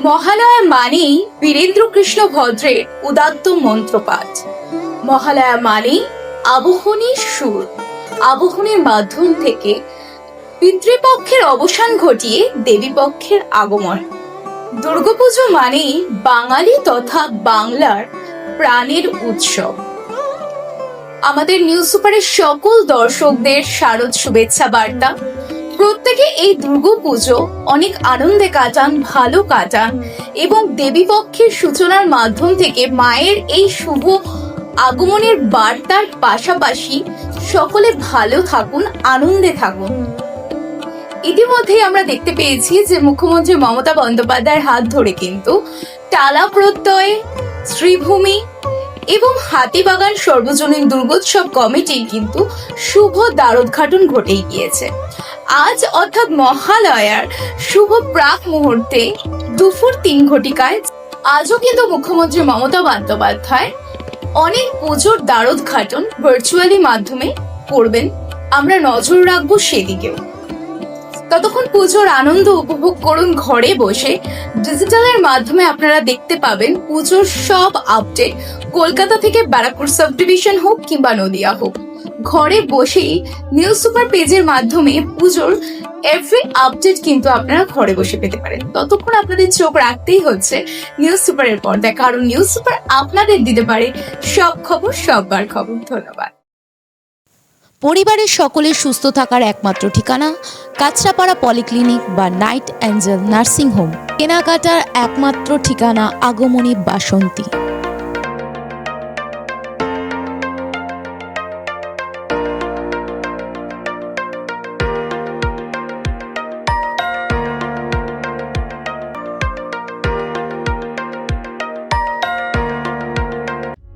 মহালয়া মানেই বীরেন্দ্র কৃষ্ণ ভদ্রের উদাত্ত মন্ত্রপাঠ। মহালয়া মানেই আবহনীর সুর। আবহনের মাধ্যম থেকে পিতৃপক্ষের অবসান ঘটিয়ে দেবীপক্ষের আগমন। দুর্গাপুজো মানেই বাঙালি তথা বাংলার প্রাণের উৎসব। আমাদের নিউজ সুপারের সকল দর্শকদের শারদ শুভেচ্ছা বার্তা। প্রত্যেকে এই দুর্গাপুজো অনেক আনন্দে কাটান, ভালো কাটান এবং দেবীপক্ষের সূচনার মাধ্যম থেকে মায়ের এই শুভ আগমনের বার্তার পাশাপাশি সকলে ভালো থাকুন, আনন্দে থাকুন। ইতিমধ্যে আমরা দেখতে পেয়েছি যে মুখ্যমন্ত্রী মমতা বন্দ্যোপাধ্যায়ের হাত ধরে কিন্তু টালা প্রত্যয় শ্রীভূমি এবং হাতিবাগান সর্বজনীন দুর্গোৎসব কমিটির কিন্তু শুভ দ্বারোদ্ঘাটন ঘটেই গিয়েছে। আজ অর্থাৎ মহালয়ার শুভ প্রাক মুহূর্তে দুপুর তিন ঘটিকায় আজও কিন্তু মুখ্যমন্ত্রী মমতা বন্দ্যোপাধ্যায় অনেক পুজোর দ্বারোদ্ঘাটন ভার্চুয়ালি মাধ্যমে করবেন। আমরা নজর রাখব সেদিকেও। ততক্ষণ পুজোর আনন্দ উপভোগ করুন ঘরে বসে। ডিজিটালের মাধ্যমে আপনারা দেখতে পাবেন পুজোর সব আপডেট কলকাতা থেকে ব্যারাকপুর সাব ডিভিশন হোক কিংবা নদিয়া হোক। ঘরে বসেই নিউজ সুপার পেজের মাধ্যমে পুজোর এভরি আপডেট কিন্তু আপনারা ঘরে বসে পেতে পারেন। ততক্ষণ আপনাদের চোখ রাখতেই হচ্ছে নিউজ সুপারের পর্দায়, কারণ নিউজ সুপার আপনাদের দিতে পারে সব খবর, সববার খবর। ধন্যবাদ। পরিবারের সকলের সুস্থ থাকার একমাত্র ঠিকানা কাঁচরাপাড়া পলিক্লিনিক বা নাইট অ্যাঞ্জেল নার্সিং হোম। কেনাকাটার একমাত্র ঠিকানা আগমনী বাসন্তী।